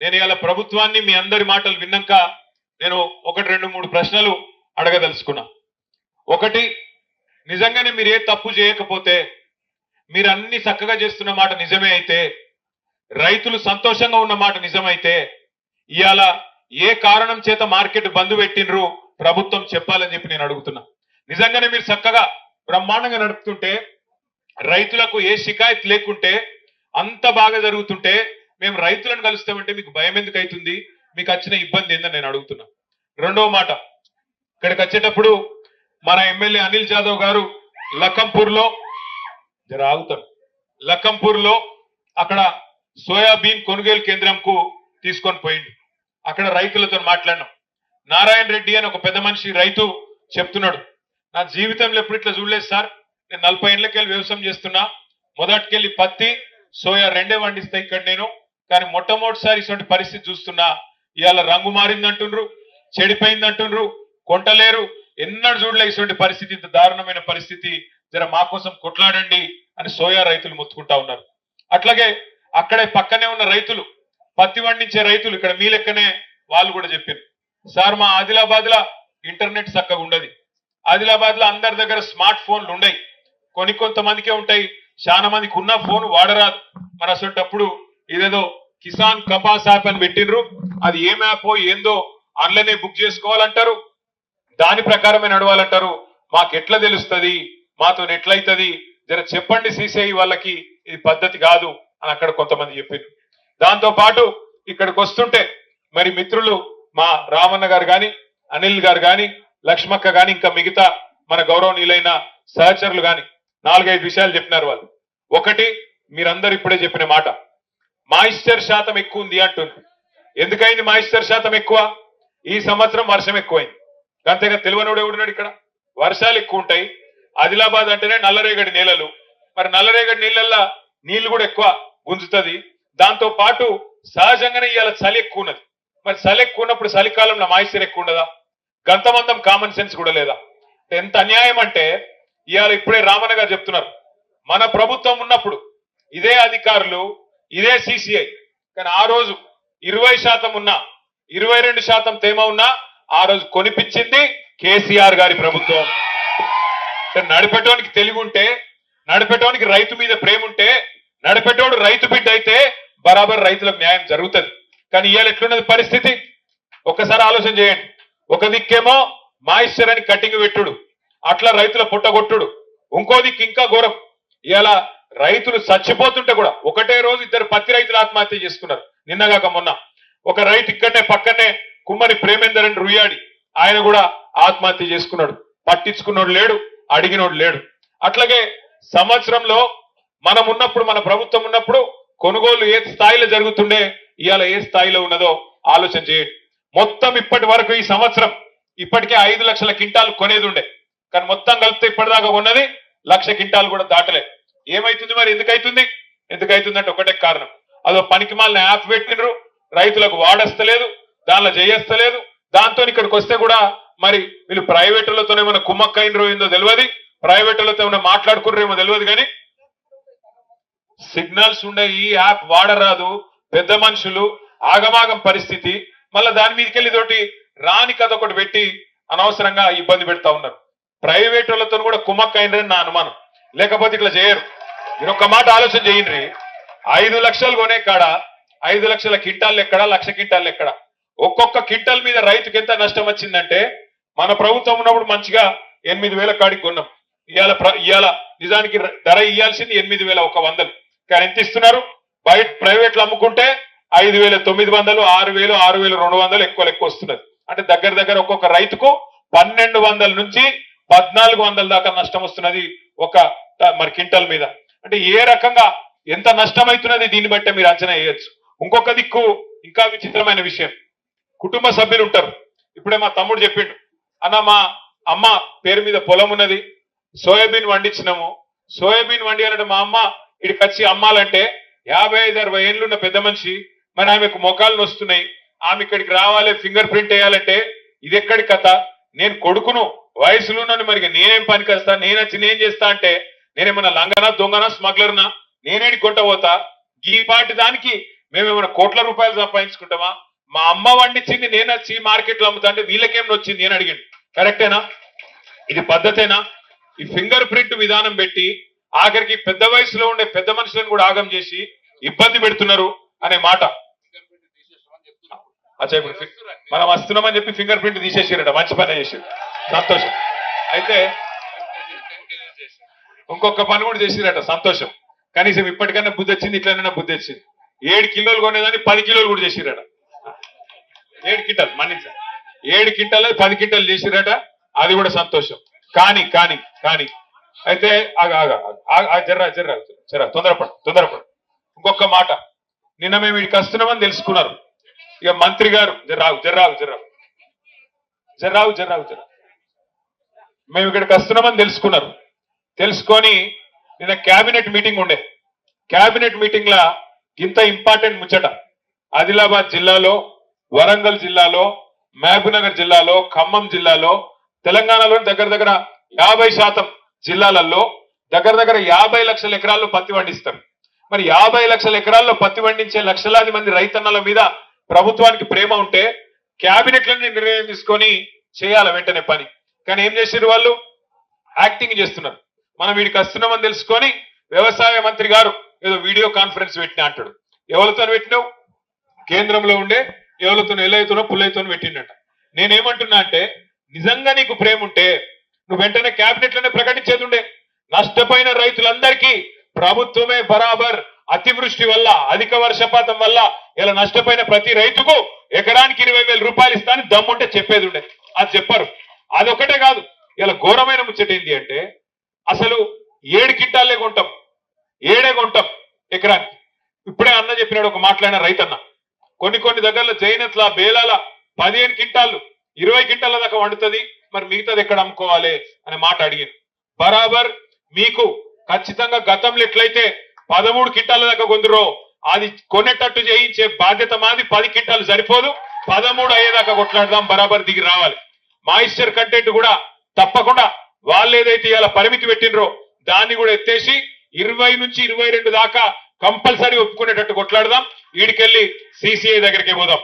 నేను ఇవాళ ప్రభుత్వాన్ని మీ అందరి మాటలు విన్నాక నేను ఒకటి రెండు మూడు ప్రశ్నలు అడగదలుచుకున్నా. ఒకటి నిజంగానే మీరు ఏ తప్పు చేయకపోతే మీరు అన్ని చక్కగా చేస్తున్న మాట నిజమే అయితే రైతులు సంతోషంగా ఉన్న మాట నిజమైతే ఇవాళ ఏ కారణం చేత మార్కెట్ బంద్ పెట్టినరు ప్రభుత్వం చెప్పాలని చెప్పి నేను అడుగుతున్నా. నిజంగానే మీరు చక్కగా బ్రహ్మాండంగా నడుపుతుంటే రైతులకు ఏ షికాయత్ లేకుంటే అంత బాగా జరుగుతుంటే మేము రైతులను కలుస్తామంటే మీకు భయం ఎందుకు అవుతుంది? మీకు వచ్చిన ఇబ్బంది ఏందని నేను అడుగుతున్నా. రెండవ మాట ఇక్కడికి వచ్చేటప్పుడు మన ఎమ్మెల్యే అనిల్ జాదవ్ గారు లఖంపూర్లో జర ఆగుతారు. లఖంపూర్లో అక్కడ సోయాబీన్ కొనుగోలు కేంద్రంకు తీసుకొని పోయింది అక్కడ రైతులతో మాట్లాడినాం. నారాయణ రెడ్డి అని ఒక పెద్ద మనిషి రైతు చెప్తున్నాడు నా జీవితంలో ఎప్పుడు ఇట్లా చూడలేదు సార్. నేను నలభై ఏళ్ళకెళ్ళి వ్యవసాయం చేస్తున్నా. మొదటికెళ్ళి పత్తి సోయా రెండే పండిస్తా ఇక్కడ నేను. కానీ మొట్టమొదటిసారి ఇటువంటి పరిస్థితి చూస్తున్నా ఇవాళ రంగు మారింది అంటుండ్రు చెడిపోయింది అంటుండ్రు కొంటలేరు. ఎన్నడూ చూడలే ఇటువంటి పరిస్థితి ఇంత దారుణమైన పరిస్థితి. జర మా కోసం కొట్లాడండి అని సోయా రైతులు మొత్తుకుంటా ఉన్నారు. అట్లాగే అక్కడే పక్కనే ఉన్న రైతులు పత్తి పండించే రైతులు ఇక్కడ మీ లెక్కనే వాళ్ళు కూడా చెప్పారు. సార్ మా ఆదిలాబాద్ లా ఇంటర్నెట్ చక్కగా ఉండదు. ఆదిలాబాద్లో అందరి దగ్గర స్మార్ట్ ఫోన్లు ఉన్నాయి కొన్ని కొంతమందికే ఉంటాయి. చాలా మందికి ఉన్న ఫోన్ వాడరాదు. మరి అసలు ఇదేదో కిసాన్ కపాస్ యాప్ అని పెట్టిండ్రు. అది ఏం యాప్ ఏందో ఆన్లైన్ బుక్ చేసుకోవాలంటారు. దాని ప్రకారమే నడవాలంటారు. మాకు ఎట్లా తెలుస్తుంది? మాతో ఎట్లయితది? జర చెప్పండి సిసిఐ వాళ్ళకి ఇది పద్ధతి కాదు అని అక్కడ కొంతమంది చెప్పింది దాంతో పాటు ఇక్కడికి వస్తుంటే మరి మిత్రులు మా రామన్న గారు కానీ అనిల్ గారు కానీ లక్ష్మక్క కానీ ఇంకా మిగతా మన గౌరవనీయులైన సహచరులు కానీ నాలుగైదు విషయాలు చెప్పినారు వాళ్ళు. ఒకటి మీరందరూ ఇప్పుడే చెప్పిన మాట. మాయిశ్చర్ శాతం ఎక్కువ ఉంది అంటున్నారు ఎందుకైంది మాయిశ్చర్ శాతం ఎక్కువ? ఈ సంవత్సరం వర్షం ఎక్కువైంది. అంతేగా తెలివనోడు ఎవడున్నాడు ఇక్కడ? వర్షాలు ఎక్కువ ఉంటాయి ఆదిలాబాద్ అంటేనే నల్లరేగడి నీళ్ళలు మరి నల్లరేగడి నీళ్ళల్లో నీళ్ళు కూడా ఎక్కువ గుంజుతుంది. దాంతో పాటు సహజంగానే ఇవాళ చలి ఎక్కువ ఉన్నది మరి చలి ఎక్కువ ఉన్నప్పుడు చలికాలంలో మాయిశ్చర్ ఎక్కువ ఉండదా గంతమందం కామన్ సెన్స్ కూడా లేదా? ఎంత అన్యాయం అంటే ఇవాళ ఇప్పుడే రామన్న గారు చెప్తున్నారు. మన ప్రభుత్వం ఉన్నప్పుడు ఇదే అధికారులు ఇదే సిసిఐ. కానీ ఆ రోజు ఇరవై శాతం ఉన్నా ఇరవై రెండు శాతం తేమ ఉన్నా ఆ రోజు కొనిపించింది కేసీఆర్ గారి ప్రభుత్వం. కానీ తెలివి ఉంటే నడిపేటోనికి రైతు మీద ప్రేమ ఉంటే నడిపేటోడు రైతు బిడ్డ అయితే బరాబర్ రైతులకు న్యాయం జరుగుతుంది. కానీ ఇవాళ ఎట్లున్నది పరిస్థితి? ఒక్కసారి ఆలోచన చేయండి. ఒక దిక్కేమో మాయిశ్చర్ అని కటింగ్ పెట్టుడు అట్లా రైతుల పుట్టగొట్టుడు ఇంకో దిక్కు ఇంకా ఘోరం. ఇలా రైతులు చచ్చిపోతుంటే కూడా ఒకటే రోజు ఇద్దరు పత్తి రైతులు ఆత్మహత్య చేసుకున్నారు. నిన్నగాక మొన్న ఒక రైతు ఇక్కడనే పక్కనే కుమ్మరి ప్రేమేందర్ అని రుయాడి ఆయన కూడా ఆత్మహత్య చేసుకున్నాడు. పట్టించుకున్నోడు లేడు అడిగినోడు లేడు. అట్లాగే సంవత్సరంలో మనం ఉన్నప్పుడు మన ప్రభుత్వం ఉన్నప్పుడు కొనుగోలు ఏ స్థాయిలో జరుగుతుండే ఇవాళ ఏ స్థాయిలో ఉన్నదో ఆలోచన చేయండి. మొత్తం ఇప్పటి వరకు ఈ సంవత్సరం ఇప్పటికే ఐదు లక్షల కింటాలు కొనేది ఉండే కానీ మొత్తం కలిపితే ఇప్పటిదాకా ఉన్నది లక్ష కింటాలు కూడా దాటలే. ఏమైతుంది మరి? ఎందుకైతుంది? ఎందుకైతుందంటే ఒకటే కారణం. అదో పనికిమాలిన యాప్ పెట్టినరు రైతులకు వాడస్తలేదు. దానిలో చేయస్తలేదు. దాంతో ఇక్కడికి వస్తే కూడా మరి వీళ్ళు ప్రైవేటులతో ఏమైనా కుమ్మక్కైనరో ఏందో తెలియదు. ప్రైవేటులతో ఏమైనా మాట్లాడుకున్నారేమో తెలియదు కానీ సిగ్నల్స్ ఉండే ఈ యాప్ వాడరాదు. పెద్ద మనుషులు ఆగమాగం పరిస్థితి. మళ్ళా దాని మీదకి వెళ్ళి తోటి రాని కథ ఒకటి పెట్టి అనవసరంగా ఇబ్బంది పెడతా ఉన్నారు. ప్రైవేట్ వాళ్ళతో కూడా కుమ్మక్కైనరని నా అనుమానం. లేకపోతే ఇట్లా చేయరు. నేను ఒక్క మాట ఆలోచన చేయండి. ఐదు లక్షలు కొనే కాడ ఐదు లక్షల కింటాలు ఎక్కడ లక్ష కింటాలు ఎక్కడ? ఒక్కొక్క కింటాల్ మీద రైతుకి ఎంత నష్టం వచ్చిందంటే మన ప్రభుత్వం ఉన్నప్పుడు మంచిగా ఎనిమిది వేల కాడికి కొన్నాం. ఇవాళ ప్ర- ఇవాళ నిజానికి ధర ఇయ్యాల్సింది ఎనిమిది వేల ఒక వందలు. కానీ ఎంత ఇస్తున్నారు? బయట ప్రైవేట్లు అమ్ముకుంటే ఐదు వేల తొమ్మిది వందలు ఆరు వేలు ఆరు వేలు రెండు వందలు ఎక్కువ ఎక్కువ వస్తున్నది. అంటే దగ్గర దగ్గర ఒక్కొక్క రైతుకు పన్నెండు వందల నుంచి పద్నాలుగు వందల దాకా నష్టం వస్తున్నది ఒక మరి క్వింటల్ మీద. అంటే ఏ రకంగా ఎంత నష్టం అవుతున్నది దీన్ని బట్టే మీరు అంచనా వేయొచ్చు. ఇంకొక దిక్కు ఇంకా విచిత్రమైన విషయం. కుటుంబ సభ్యులు ఉంటారు. ఇప్పుడే మా తమ్ముడు చెప్పిండు. అన్న మా అమ్మ పేరు మీద పొలం ఉన్నది. సోయాబీన్ వండించినాము. సోయాబీన్ వండియాలంటే మా అమ్మ ఇక్కడికి వచ్చి అమ్మాలంటే యాభై ఐదు అరవై ఏళ్ళున్న పెద్ద మనిషి. మరి ఆమెకు మొఖాలు వస్తున్నాయి ఆమె ఇక్కడికి రావాలి ఫింగర్ ప్రింట్ వేయాలంటే ఇది ఎక్కడి కథ? నేను కొడుకును వయసులో ఉన్నాను మరి నేనేం పనికి వస్తా నేను వచ్చి నేను చేస్తా అంటే నేనేమన్నా లంగనా దొంగనా స్మగ్లర్నా? నేనేడి కొంట పోతా? ఈ పాటి దానికి మేమేమైనా కోట్ల రూపాయలు సంపాదించుకుంటామా? మా అమ్మ వండించింది నేను వచ్చి మార్కెట్లో అమ్ముతా అంటే వీళ్ళకేం వచ్చింది అని అడిగింది కరెక్టేనా? ఇది పద్ధతేనా? ఈ ఫింగర్ ప్రింట్ విధానం పెట్టి ఆఖరికి పెద్ద వయసులో ఉండే పెద్ద మనుషులను కూడా ఆగం చేసి ఇబ్బంది పెడుతున్నారు అనే మాట. అచ్చా ఇప్పుడు ఫి- మనం వస్తున్నామని చెప్పి ఫింగర్ ప్రింట్ తీసేసారట. మంచి పని చేసి సంతోషం. అయితే ఇంకొక పని కూడా చేసిరట సంతోషం. కనీసం ఇప్పటికైనా బుద్ధి వచ్చింది ఇట్లనైనా బుద్ధి వచ్చింది. ఏడు కిలోలు కొనేదాన్ని పది కిలోలు కూడా చేసిరట ఏడు కింటాలు మన్నించ. ఏడు కింటాలు పది కింటాలు చేసిరట అది కూడా సంతోషం. కానీ కానీ కానీ అయితే ఆగ ఆగ ఆగ, జర్రా జర్రా జర్రా తొందరపడు తొందరపడు. ఇంకొక మాట నిన్న మేము ఇక్కడికి వస్తున్నామని తెలుసుకున్నారు. ఇక మంత్రి గారు జర్రావు జర్రావు జర్రావు జర్రావు జర్రావు జర్రావు మేము ఇక్కడికి వస్తున్నామని తెలుసుకున్నారు. తెలుసుకొని నిన్న క్యాబినెట్ మీటింగ్ ఉండే. క్యాబినెట్ మీటింగ్ లా ఇంత ఇంపార్టెంట్ ముచ్చట. ఆదిలాబాద్ జిల్లాలో వరంగల్ జిల్లాలో మహబూబ్నగర్ జిల్లాలో ఖమ్మం జిల్లాలో తెలంగాణలో దగ్గర దగ్గర యాభై శాతం జిల్లాలలో దగ్గర దగ్గర యాభై లక్షల ఎకరాల్లో పత్తి పండిస్తారు. మరి యాభై లక్షల ఎకరాల్లో పత్తి పండించే లక్షలాది మంది రైతన్నల మీద ప్రభుత్వానికి ప్రేమ ఉంటే క్యాబినెట్లని నిర్ణయం తీసుకొని చేయాలి వెంటనే పని. కానీ ఏం చేసారు వాళ్ళు? యాక్టింగ్ చేస్తున్నారు. మనం వీడికి వస్తున్నామని తెలుసుకొని వ్యవసాయ మంత్రి గారు ఏదో వీడియో కాన్ఫరెన్స్ పెట్టినా అంటాడు. ఎవరితో పెట్టినావు? కేంద్రంలో ఉండే ఎవరితో ఎల్లయితోనో పుల్లైతోనో పెట్టిండట. నేనేమంటున్నా అంటే నిజంగా నీకు ప్రేమ ఉంటే నువ్వు వెంటనే క్యాబినెట్లోనే ప్రకటించేది ఉండే. నష్టపోయిన రైతులందరికీ ప్రభుత్వమే బరాబర్ అతివృష్టి వల్ల అధిక వర్షపాతం వల్ల ఇలా నష్టపోయిన ప్రతి రైతుకు ఎకరానికి ఇరవై వేల రూపాయలు ఇస్తాను దమ్ముంటే చెప్పేది ఉండే. అది చెప్పారు. అదొకటే కాదు. ఇలా ఘోరమైన ముచ్చట ఏంటి అంటే అసలు ఏడు కిట్టాలే కొంటాం. ఏడే కొంటాం ఎకరానికి. ఇప్పుడే అన్న చెప్పినాడు ఒక మాట్లాడిన రైతన్న. కొన్ని కొన్ని దగ్గరలో జైనత్ల బేలాల పదిహేను కింటాలు ఇరవై కింటాల దాకా వండుతుంది. మరి మిగతాది ఎక్కడ అమ్ముకోవాలి అనే మాట అడిగింది బరాబర్ మీకు ఖచ్చితంగా గతంలో ఎట్లయితే పదమూడు కింటాల దాకా కొందరో అది కొనేటట్టు చేయించే బాధ్యత మాది. పది కింటాలు సరిపోదు. పదమూడు అయ్యేదాకా కొట్లాడదాం. బరాబర్ దిగి రావాలి. మాయిశ్చర్ కంటెంట్ కూడా తప్పకుండా వాళ్ళు ఏదైతే ఇలా పరిమితి పెట్టినరో దాన్ని కూడా ఎత్తేసి ఇరవై నుంచి ఇరవై రెండు దాకా కంపల్సరీ ఒప్పుకునేటట్టు కొట్లాడదాం. వీడికెళ్ళి సిసిఐ దగ్గరికి పోదాం.